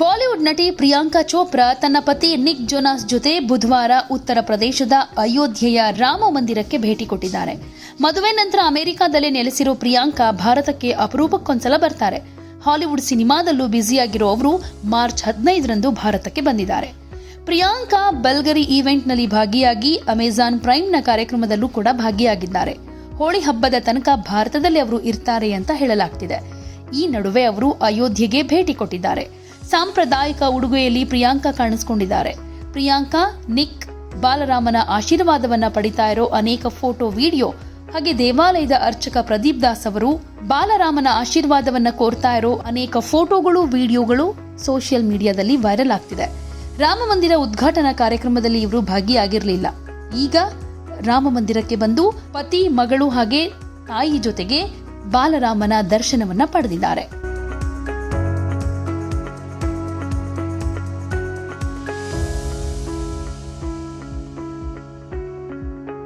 Bollywood ನಟಿ ಪ್ರಿಯಾಂಕಾ ಚೋಪ್ರಾ ತನ್ನ ಪತಿ ನಿಕ್ ಜೊನಾಸ್ ಜೊತೆ ಬುಧವಾರ ಉತ್ತರ ಪ್ರದೇಶದ ಅಯೋಧ್ಯೆಯ ರಾಮ ಮಂದಿರಕ್ಕೆ ಭೇಟಿ ಕೊಟ್ಟಿದ್ದಾರೆ. ಮದುವೆ ನಂತರ ಅಮೆರಿಕಾದಲ್ಲಿ ನೆಲೆಸಿರೋ ಪ್ರಿಯಾಂಕಾ ಭಾರತಕ್ಕೆ ಅಪರೂಪಕ್ಕೊಂದ್ಸಲ ಬರ್ತಾರೆ. ಹಾಲಿವುಡ್ ಸಿನಿಮಾದಲ್ಲೂ ಬ್ಯುಸಿಯಾಗಿರೋ ಅವರು ಮಾರ್ಚ್ ಹದಿನೈದರಂದು ಭಾರತಕ್ಕೆ ಬಂದಿದ್ದಾರೆ. ಪ್ರಿಯಾಂಕಾ ಬಲ್ಗರಿ ಈವೆಂಟ್ನಲ್ಲಿ ಭಾಗಿಯಾಗಿ ಅಮೆಜಾನ್ ಪ್ರೈಮ್ನ ಕಾರ್ಯಕ್ರಮದಲ್ಲೂ ಕೂಡ ಭಾಗಿಯಾಗಿದ್ದಾರೆ. ಹೋಳಿ ಹಬ್ಬದ ತನಕ ಭಾರತದಲ್ಲಿ ಅವರು ಇರ್ತಾರೆ ಅಂತ ಹೇಳಲಾಗ್ತಿದೆ. ಈ ನಡುವೆ ಅವರು ಅಯೋಧ್ಯೆಗೆ ಭೇಟಿ ಕೊಟ್ಟಿದ್ದಾರೆ. ಸಾಂಪ್ರದಾಯಿಕ ಉಡುಗೆಯಲ್ಲಿ ಪ್ರಿಯಾಂಕಾ ಕಾಣಿಸಿಕೊಂಡಿದ್ದಾರೆ. ಪ್ರಿಯಾಂಕಾ, ನಿಕ್, ಬಾಲರಾಮನ ಆಶೀರ್ವಾದವನ್ನ ಪಡಿತಾ ಇರೋ ಅನೇಕ ಫೋಟೋ, ವಿಡಿಯೋ, ಹಾಗೆ ದೇವಾಲಯದ ಅರ್ಚಕ ಪ್ರದೀಪ್ ದಾಸ್ ಅವರು ಬಾಲರಾಮನ ಆಶೀರ್ವಾದವನ್ನ ಕೋರ್ತಾ ಇರೋ ಅನೇಕ ಫೋಟೋಗಳು, ವಿಡಿಯೋಗಳು ಸೋಷಿಯಲ್ ಮೀಡಿಯಾದಲ್ಲಿ ವೈರಲ್ ಆಗ್ತಿದೆ. ರಾಮ ಮಂದಿರ ಉದ್ಘಾಟನಾ ಕಾರ್ಯಕ್ರಮದಲ್ಲಿ ಇವರು ಭಾಗಿಯಾಗಿರಲಿಲ್ಲ. ಈಗ ರಾಮ ಮಂದಿರಕ್ಕೆ ಬಂದು ಪತಿ, ಮಗಳು ಹಾಗೆ ತಾಯಿ ಜೊತೆಗೆ ಬಾಲರಾಮನ ದರ್ಶನವನ್ನ ಪಡೆದಿದ್ದಾರೆ.